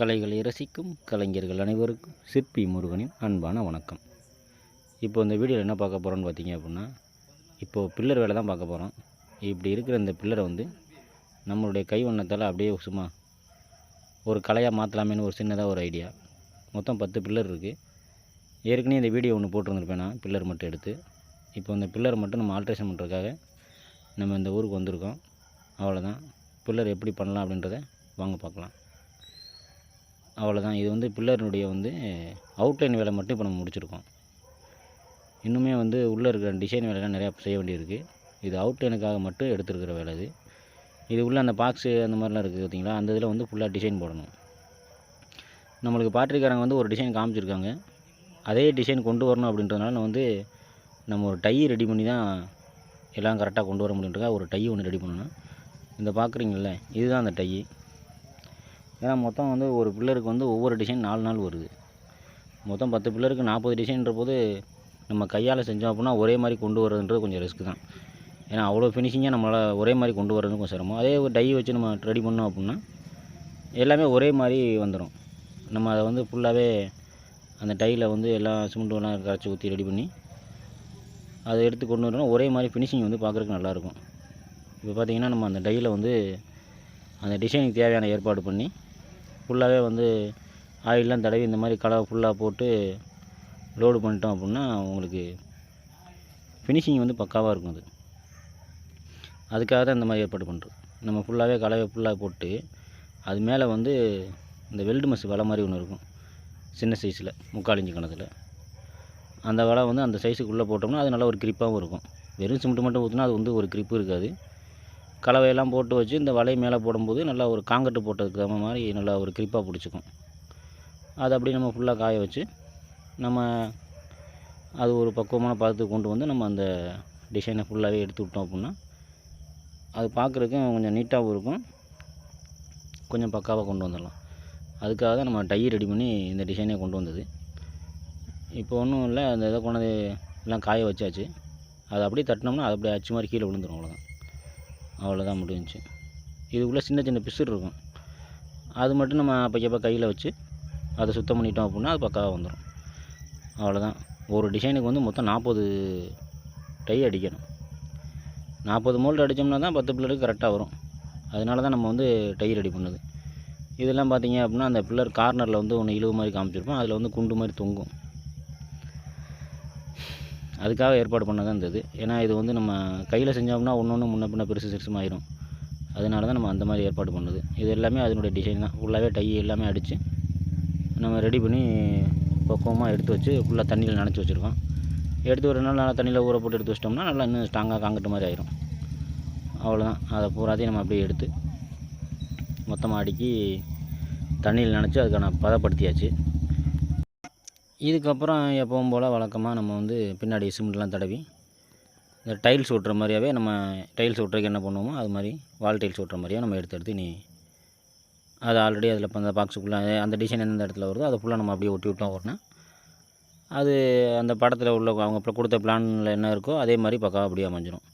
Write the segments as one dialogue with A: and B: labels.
A: கலைகளை ரசிக்கும் கலைஞர்கள் அனைவருக்கும் சிற்பி முருகனின் அன்பான வணக்கம். இப்போ இந்த வீடியோவில் என்ன பார்க்க போகிறோன்னு பார்த்தீங்க அப்படின்னா இப்போது பில்லர் வேலை தான் பார்க்க போகிறோம் இப்படி இருக்கிற இந்த பில்லரை வந்து நம்மளுடைய கை வண்ணத்தால் அப்படியே சும்மா ஒரு கலையாக மாற்றலாமேன்னு ஒரு சின்னதாக ஒரு ஐடியா மொத்தம் பத்து பில்லர் இருக்குது ஏற்கனவே இந்த வீடியோ ஒன்று போட்டிருந்துருப்பேன் நான் பில்லர் மட்டும் எடுத்து. இப்போ இந்த பில்லர் மட்டும் நம்ம ஆல்ட்ரேஷன் பண்ணுறதுக்காக நம்ம இந்த ஊருக்கு வந்திருக்கோம். அவ்வளோதான் பில்லர் எப்படி பண்ணலாம் அப்படின்றத வாங்க பார்க்கலாம். அவ்வளோதான் இது வந்து பில்லரினுடைய வந்து அவுட்லைன் வேலை மட்டும் இப்போ நம்ம முடிச்சிருக்கோம். இன்னுமே வந்து உள்ளே இருக்கிற டிசைன் வேலைலாம் நிறையா செய்ய வேண்டியிருக்கு. இது அவுட்லைனுக்காக மட்டும் எடுத்துருக்கிற வேலை இது இது உள்ள அந்த பாக்ஸு அந்த மாதிரிலாம் இருக்குது பார்த்திங்களா அந்த இதில் வந்து ஃபுல்லாக டிசைன் போடணும். நம்மளுக்கு பாட்ரிக்காரங்க வந்து ஒரு டிசைன் காமிச்சிருக்காங்க. அதே டிசைன் கொண்டு வரணும் அப்படின்றதுனால நான் வந்து நம்ம ஒரு டை ரெடி பண்ணி தான் எல்லாம் கரெக்டாக கொண்டு வர முடியுன்றதுக்காக ஒரு டை ஒன்று ரெடி பண்ணணும். இந்த பார்க்குறீங்கள இதுதான் அந்த டை ஏன்னா மொத்தம் வந்து ஒரு பில்லருக்கு வந்து ஒவ்வொரு டிசைன் நாலு நாள் வருது. மொத்தம் பத்து பில்லருக்கு நாற்பது டிசைன்ற போது நம்ம கையால் செஞ்சோம் அப்படின்னா ஒரே மாதிரி கொண்டு வரதுன்றது கொஞ்சம் ரிஸ்க் தான். ஏன்னா அவ்வளோ ஃபினிஷிங்காக நம்மளால் ஒரே மாதிரி கொண்டு வரது கொஞ்சம் சிரமம். அதே ஒரு டை வச்சு நம்ம ரெடி பண்ணோம் அப்படின்னா எல்லாமே ஒரே மாதிரி வந்துடும் நம்ம அதை வந்து ஃபுல்லாகவே அந்த டையில் வந்து எல்லாம் சிமெண்ட்டுலாம் கரைச்சி ஊற்றி ரெடி பண்ணி அதை எடுத்து கொண்டு வரணும் ஒரே மாதிரி ஃபினிஷிங் வந்து பார்க்குறதுக்கு நல்லாயிருக்கும் இப்போ பார்த்திங்கன்னா நம்ம அந்த டையில் வந்து அந்த டிசைனுக்கு தேவையான ஏற்பாடு பண்ணி ஃபுல்லாகவே வந்து ஆயிலெலாம் தடவி இந்த மாதிரி கலவை ஃபுல்லாக போட்டு லோடு பண்ணிட்டோம் அப்படின்னா உங்களுக்கு ஃபினிஷிங் வந்து பக்காவாக இருக்கும் அது. அதுக்காக தான் இந்த மாதிரி ஏற்பாடு பண்ணுறோம் நம்ம ஃபுல்லாகவே கலவை ஃபுல்லாக போட்டு அது மேலே வந்து இந்த வெல்டு மஸ் வலை மாதிரி ஒன்று இருக்கும். சின்ன சைஸில் முக்கால் இன்ச்சு கணத்தில் அந்த வலை வந்து அந்த சைஸுக்குள்ளே போட்டோம்னா அது நல்லா ஒரு கிரிப்பாகவும் இருக்கும். வெறும் சிமெண்ட் மட்டும் ஊற்றினா அது வந்து ஒரு கிரிப்பு இருக்காது. கலவையெல்லாம் போட்டு வச்சு இந்த வலை மேலே போடும்போது நல்லா ஒரு காங்கட்டு போட்டதுக்கு தகுந்த மாதிரி நல்லா ஒரு கிரிப்பாக பிடிச்சிக்கும். அதை அப்படியே நம்ம ஃபுல்லாக காய வச்சு நம்ம அது ஒரு பக்குவமான பதத்துக்கு கொண்டு வந்து நம்ம அந்த டிசைனை ஃபுல்லாகவே எடுத்து விட்டோம் அப்படின்னா அது பார்க்குறதுக்கு கொஞ்சம் நீட்டாகவும் இருக்கும். கொஞ்சம் பக்காவாக கொண்டு வந்துடலாம். அதுக்காக தான் நம்ம டை ரெடி பண்ணி இந்த டிசைனே கொண்டு வந்தது. இப்போ ஒன்றும் இல்லை அந்த இதை கொண்டாந்து எல்லாம் காய வச்சாச்சு. அதை அப்படியே தட்டினோம்னா அது அப்படியே அச்சு மாதிரி கீழே விழுந்துடும் அவ்வளோதான் அவ்வளோதான் முடிஞ்சுச்சு இதுக்குள்ளே சின்ன சின்ன பிசுறு இருக்கும். அது மட்டும் நம்ம அப்போக்கப்போ கையில் வச்சு அதை சுத்தம் பண்ணிட்டோம் அப்படின்னா அது பக்காவாக வந்துடும். அவ்வளோதான். ஒரு டிசைனுக்கு வந்து மொத்தம் நாற்பது டை அடிக்கணும். நாற்பது மோல்டு அடித்தோம்னா தான் பத்து பில்லருக்கு கரெக்டாக வரும். அதனால தான் நம்ம வந்து டை ரெடி பண்ணுது. இதெல்லாம் பார்த்தீங்க அப்படின்னா அந்த பில்லர் கார்னரில் வந்து ஒன்று இழுவு மாதிரி காமிச்சிருப்போம். அதில் வந்து குண்டு மாதிரி தொங்கும். அதுக்காக ஏற்பாடு பண்ணதான் இருந்தது. ஏன்னா இது வந்து நம்ம கையில் செஞ்சோம்னா ஒன்று ஒன்று முன்ன பின்ன பெருசு சிறுசுமாயிரும் அதனால தான் நம்ம அந்த மாதிரி ஏற்பாடு பண்ணது. இது எல்லாமே அதனுடைய டிசைன் தான். ஃபுல்லாகவே டை எல்லாமே அடித்து நம்ம ரெடி பண்ணி பக்குவமாக எடுத்து வச்சு ஃபுல்லாக தண்ணியில் நனைச்சி வச்சுருக்கோம். எடுத்து ஒரு நாள் நல்லா தண்ணியில் ஊற போட்டு எடுத்து வச்சிட்டோம்னா நல்லா இன்னும் ஸ்ட்ராங்காக காங்கிட்டு மாதிரி ஆயிரும். அவ்வளோதான் அதை பூராத்தையும் நம்ம அப்படியே எடுத்து மொத்தமாக அடுக்கி தண்ணியில் நனைச்சி அதுக்கான பதப்படுத்தியாச்சு. இதுக்கப்புறம் எப்பவும் போல் வழக்கமாக நம்ம வந்து பின்னாடி சிமெண்ட்லாம் தடவி இந்த டைல்ஸ் ஓட்டுற மாதிரியாவே நம்ம டைல்ஸ் ஓட்டுறதுக்கு என்ன பண்ணுவோமோ அது மாதிரி வால் டைல்ஸ் ஓட்டுற மாதிரியாக நம்ம எடுத்து எடுத்து நீ அது ஆல்ரெடி அதில் இப்போ அந்த பாக்ஸுக்குள்ளே அந்த டிசைன் எந்தெந்த இடத்துல வருதோ அதை ஃபுல்லாக நம்ம அப்படியே ஒட்டி விட்டோம் அப்படின்னா அது அந்த படத்தில் உள்ள அவங்க இப்போ கொடுத்த பிளானில் என்ன இருக்கோ அதே மாதிரி பக்கா அப்படியே அமைஞ்சிடும்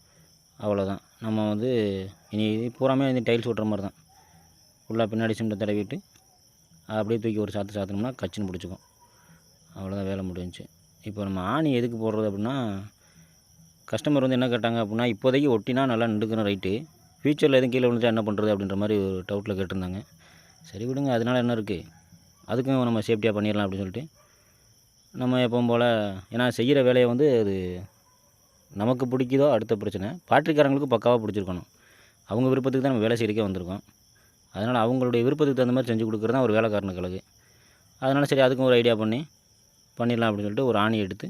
A: அவ்வளோதான் நம்ம வந்து இனி இது பூராமே வந்து டைல்ஸ் ஓட்டுற மாதிரி தான் ஃபுல்லாக பின்னாடி சிமெண்ட்டை தடவிட்டு அப்படியே தூக்கி ஒரு சாத்து சாத்தினோம்னா கச்சின்னு பிடிச்சிக்கும். அவ்வளோதான் வேலை முடிஞ்சு இப்போ நம்ம ஆணி எதுக்கு போடுறது அப்படின்னா கஸ்டமர் வந்து என்ன கேட்டாங்க அப்படின்னா இப்போதைக்கு ஒட்டினா நல்லா நின்றுக்கணும் ரைட்டு ஃப்யூச்சரில் எதுவும் கீழே விழுந்தா என்ன பண்ணுறது அப்படின்ற மாதிரி ஒரு டவுட்டில் கேட்டிருந்தாங்க. சரி விடுங்க அதனால் என்ன இருக்குது அதுக்கும் நம்ம சேஃப்டியாக பண்ணிடலாம் அப்படின்னு சொல்லிட்டு நம்ம எப்பவும் போல் ஏன்னா செய்கிற வேலையை வந்து அது நமக்கு பிடிக்குதோ அடுத்த பிரச்சனை. பாட்டிக்காரங்களுக்கு பக்காவாக பிடிச்சிருக்கணும். அவங்க விருப்பத்துக்கு தான் நம்ம வேலை செய்யறதுக்கே வந்திருக்கோம். அதனால் அவங்களுடைய விருப்பத்துக்கு தகுந்த மாதிரி செஞ்சு கொடுக்குறது தான் ஒரு வேலைக்காரனுக்கு அழகு. அதனால் சரி அதுக்கும் ஒரு ஐடியா பண்ணி பண்ணிடலாம் அப்படின்னு சொல்லிட்டு ஒரு ஆணி எடுத்து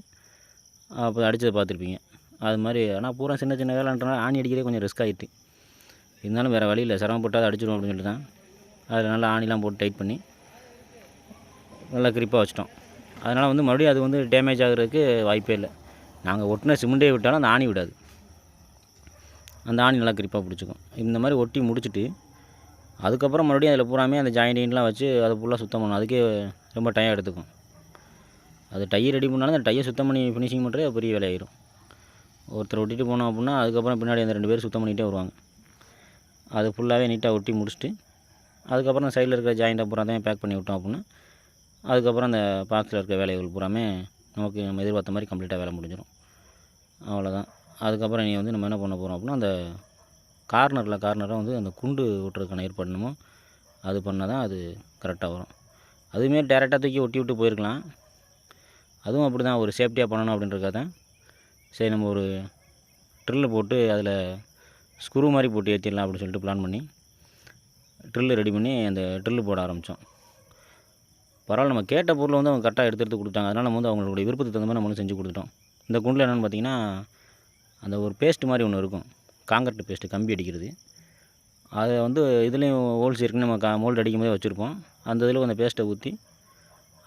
A: அப்போ அடித்ததை பார்த்துருப்பீங்க. அது மாதிரி ஆனால் பூரா சின்ன சின்ன வேலைன்றனால ஆணி அடிக்கிறதே கொஞ்சம் ரிஸ்க் ஆகிட்டு இருந்தாலும் வேறு வழி இல்லை. சிரமப்பட்டு அதை அடிச்சிடும் அப்படின்னு சொல்லிட்டு தான் அதில் நல்லா ஆணிலாம் போட்டு டைட் பண்ணி நல்லா கிரிப்பாக வச்சிட்டோம். அதனால் வந்து மறுபடியும் அது வந்து டேமேஜ் ஆகிறதுக்கு வாய்ப்பே இல்லை. நாங்கள் ஒட்டின சிமெண்டே விட்டாலும் அந்த ஆணி விடாது. அந்த ஆணி நல்லா கிரிப்பாக பிடிச்சிக்கும். இந்த மாதிரி ஒட்டி முடிச்சுட்டு அதுக்கப்புறம் மறுபடியும் அதில் பூராமே அந்த ஜாயின்ட்லாம் வச்சு அதை ஃபுல்லாக சுத்தம் பண்ணணும். அதுக்கே ரொம்ப டைம் எடுத்துக்கும். அது டயர் ரெடி பண்ணாலும் அந்த டயர் சுத்தம் பண்ணி ஃபினிஷிங் பண்ணுறதே பெரிய வேலையாயிரும். ஒருத்தர் ஒட்டிட்டு போனோம் அப்படின்னா அதுக்கப்புறம் பின்னாடி அந்த ரெண்டு பேர் சுத்தம் பண்ணிகிட்டே வருவாங்க. அது ஃபுல்லாகவே நீட்டாக ஒட்டி முடிச்சுட்டு அதுக்கப்புறம் சைடில் இருக்கிற ஜாயிண்ட்டை தான் பேக் பண்ணி விட்டோம் அப்படின்னா அதுக்கப்புறம் அந்த பாக்ஸில் இருக்கிற வேலைகள் பூராமே நமக்கு நம்ம எதிர்பார்த்த மாதிரி கம்ப்ளீட்டாக வேலை முடிஞ்சிடும் அவ்வளோதான் அதுக்கப்புறம் நீ வந்து நம்ம என்ன பண்ண போகிறோம் அப்படின்னா அந்த கார்னரில் கார்னராக வந்து அந்த குண்டு விட்டுறதுக்கான ஏற்படணுமோ அது பண்ணால் தான் அது கரெக்டாக வரும். அதுவுமே டேரெக்டாக தூக்கி ஒட்டி விட்டு போயிருக்கலாம். அதுவும் அப்படி தான் ஒரு சேஃப்டியாக பண்ணணும் அப்படின்றக்காக தான் சரி நம்ம ஒரு ட்ரில்லு போட்டு அதில் ஸ்க்ரூ மாதிரி போட்டு ஏற்றிடலாம் அப்படின்னு சொல்லிட்டு பிளான் பண்ணி ட்ரில்லு ரெடி பண்ணி அந்த ட்ரில்லு போட ஆரம்பித்தோம் பரவாயில்ல நம்ம கேட்ட பொருளை வந்து அவங்க கரெக்டாக எடுத்து எடுத்து கொடுத்தாங்க அதனால் நம்ம வந்து அவங்களுடைய விருப்பத்துக்கு தகுந்த மாதிரி நம்மளும் செஞ்சு கொடுத்துட்டோம். இந்த குண்டில் என்னென்னு பார்த்தீங்கன்னா அந்த ஒரு பேஸ்ட் மாதிரி ஒன்று இருக்கும். காங்கிரட் பேஸ்ட்டு கம்பி அடிக்கிறது. அதை வந்து இதுலேயும் ஹோல்ஸ் இருக்குன்னு நம்ம கா மோல்டு அடிக்கும் போதே வச்சுருப்போம். அந்த இதில் அந்த பேஸ்ட்டை ஊற்றி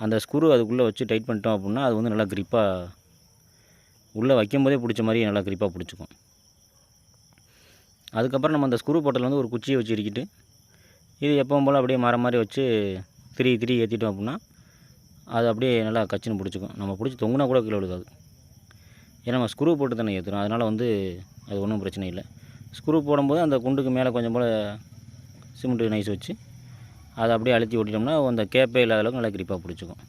A: அந்த ஸ்க்ரூ அதுக்குள்ளே வச்சு டைட் பண்ணிட்டோம் அப்படின்னா அது வந்து நல்லா க்ரிப்பாக உள்ளே வைக்கும் போதே பிடிச்ச மாதிரி நல்லா க்ரிப்பாக பிடிச்சிக்கும். அதுக்கப்புறம் நம்ம அந்த ஸ்க்ரூ போட்டதில் வந்து ஒரு குச்சியை வச்சு இறுக்கிட்டு இது எப்பவும் போல் அப்படியே மரம் மாதிரி வச்சு திரி திரி ஏற்றிட்டோம் அப்படின்னா அது அப்படியே நல்லா கச்சின்னு பிடிச்சிக்கும். நம்ம பிடிச்சி தொங்குனா கூட கீழே விழுகாது. ஏன்னா நம்ம ஸ்க்ரூ போட்டு தானே ஏற்றுறோம் அதனால் வந்து அது ஒன்றும் பிரச்சனை இல்லை. ஸ்க்ரூ போடும்போது அந்த குண்டுக்கு மேலே கொஞ்சம் போல் சிமெண்ட்டு நைஸ் வச்சு அதை அப்படியே அழுத்தி ஓட்டிட்டோம்னா அந்த கேப்பே இல்லாத அளவுக்கு நல்லா கிரிப்பாக பிடிச்சிக்கும்.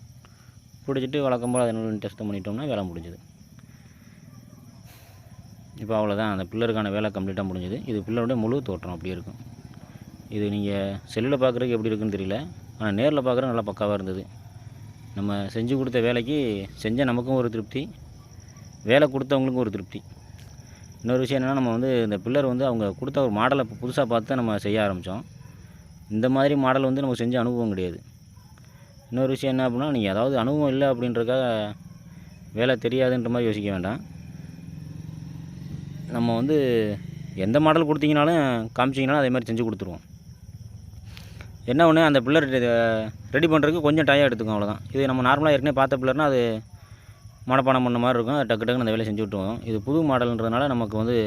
A: பிடிச்சிட்டு வழக்கம் போல் அதை நல்லா டெஸ்ட் பண்ணிட்டோம்னா வேலை முடிஞ்சுது. இப்போ அவ்வளோதான் அந்த பில்லருக்கான வேலை கம்ப்ளீட்டாக முடிஞ்சுது. இது பில்லருடைய முழு தோற்றம் அப்படி இருக்கும். இது நீங்கள் செல்லில் பார்க்குறதுக்கு எப்படி இருக்குன்னு தெரியல. ஆனால் நேரில் பார்க்குறது நல்லா பக்காவாக இருந்தது. நம்ம செஞ்சு கொடுத்த வேலைக்கு செஞ்ச நமக்கும் ஒரு திருப்தி வேலை கொடுத்தவங்களுக்கும் ஒரு திருப்தி. இன்னொரு விஷயம் என்னென்னா நம்ம வந்து இந்த பில்லர் வந்து அவங்க கொடுத்த ஒரு மாடலை புதுசாக பார்த்து தான் நம்ம செய்ய ஆரம்பித்தோம் இந்த மாதிரி மாடல் வந்து நமக்கு செஞ்ச அனுபவம் கிடையாது. இன்னொரு விஷயம் என்ன அப்படின்னா நீங்கள் அதாவது அனுபவம் இல்லை அப்படின்றக்காக வேலை தெரியாதுன்ற மாதிரி யோசிக்க வேண்டாம். நம்ம வந்து எந்த மாடல் கொடுத்தீங்கனாலும் காமிச்சிங்கனாலும் அதே மாதிரி செஞ்சு கொடுத்துருவோம். என்ன ஒன்று அந்த பில்லர் ரெடி பண்ணுறதுக்கு கொஞ்சம் டைம் எடுத்துக்கும் அவ்வளோதான் இது நம்ம நார்மலாக ஏற்கனவே பார்த்த பில்லர்னால் அது மனப்பாடம் பண்ண மாதிரி இருக்கும். டக்கு டக்குன்னு அந்த வேலையை செஞ்சு விட்டுருவோம். இது புது மாடல்ன்றதுனால நமக்கு வந்து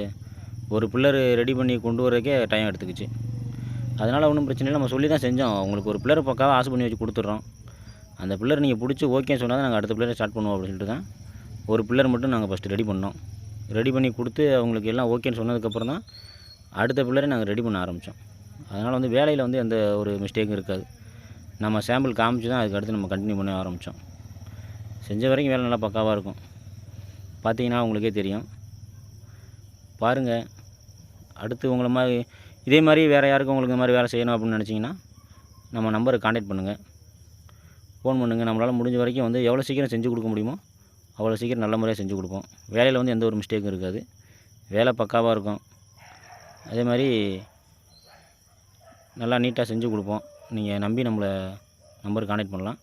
A: ஒரு பில்லர் ரெடி பண்ணி கொண்டு வரதுக்கே டைம் எடுத்துக்கிச்சு. அதனால் ஒன்றும் பிரச்சனை இல்லை. நம்ம சொல்லி தான் செஞ்சோம். உங்களுக்கு ஒரு பிள்ளை பக்காவாக ஆசை பண்ணி வச்சு கொடுத்துட்றோம். அந்த பிள்ளர் நீங்கள் பிடிச்சி ஓகேன்னு சொன்னால் தான் நாங்கள் அடுத்த பிள்ளை ஸ்டார்ட் பண்ணுவோம் அப்படின்னு சொல்லிட்டு தான் ஒரு பிள்ளர் மட்டும் நாங்கள் ஃபஸ்ட்டு ரெடி பண்ணோம். ரெடி பண்ணி கொடுத்து அவங்களுக்கு எல்லாம் ஓகேன்னு சொன்னதுக்கப்புறம் தான் அடுத்த பில்லரை நாங்கள் ரெடி பண்ண ஆரம்பித்தோம் அதனால் வந்து வேலையில் வந்து எந்த ஒரு மிஸ்டேக்கும் இருக்காது. நம்ம சாம்பிள் காமிச்சு தான் அதுக்கு அடுத்து நம்ம கண்டினியூ பண்ண ஆரம்பித்தோம் செஞ்ச வரைக்கும் வேலை நல்லா பக்காவாக இருக்கும். பார்த்தீங்கன்னா உங்களுக்கே தெரியும். பாருங்கள் அடுத்து உங்களை மாதிரி இதே மாதிரி வேறு யாருக்கும் உங்களுக்கு இந்த மாதிரி வேலை செய்யணும் அப்படின்னு நினச்சிங்கன்னா நம்ம நம்பரை காண்டாக்ட் பண்ணுங்கள் ஃபோன் பண்ணுங்கள் நம்மளால் முடிஞ்ச வரைக்கும் வந்து எவ்வளோ சீக்கிரம் செஞ்சு கொடுக்க முடியுமோ அவ்வளோ சீக்கிரம் நல்ல முறையாக செஞ்சு கொடுப்போம். வேலையில் வந்து எந்த ஒரு மிஸ்டேக்கும் இருக்காது. வேலை பக்காவாக இருக்கும். அதே மாதிரி நல்லா நீட்டாக செஞ்சு கொடுப்போம். நீங்கள் நம்பி நம்மளை நம்பர் காண்டாக்ட் பண்ணலாம்.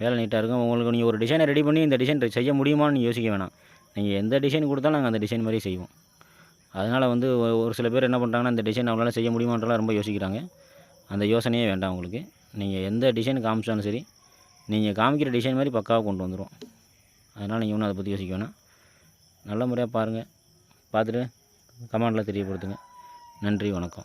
A: வேலை நீட்டாக இருக்கும். உங்களுக்கு நீங்கள் ஒரு டிசைனை ரெடி பண்ணி இந்த டிசைன் செய்ய முடியுமான்னு யோசிக்க வேணாம். நீங்கள் எந்த டிசைன் கொடுத்தாலும் நாங்கள் அந்த டிசைன் மாதிரியே செய்வோம். அதனால் வந்து ஒரு சில பேர் என்ன பண்ணுறாங்கன்னா இந்த டிசைன் அவங்களால செய்ய முடியுமான்றலாம் ரொம்ப யோசிக்கிறாங்க. அந்த யோசனையே வேண்டாம் உங்களுக்கு. நீங்கள் எந்த டிசைன் காமிச்சாலும் சரி நீங்கள் காமிக்கிற டிசைன் மாதிரி பக்காவாக கொண்டு வந்துடும் அதனால் நீங்கள் ஒன்றும் அதை பற்றி யோசிக்க வேணாம். நல்ல முறையாக பாருங்கள் பார்த்துட்டு கமெண்டில் தெரியப்படுத்துங்க. நன்றி வணக்கம்.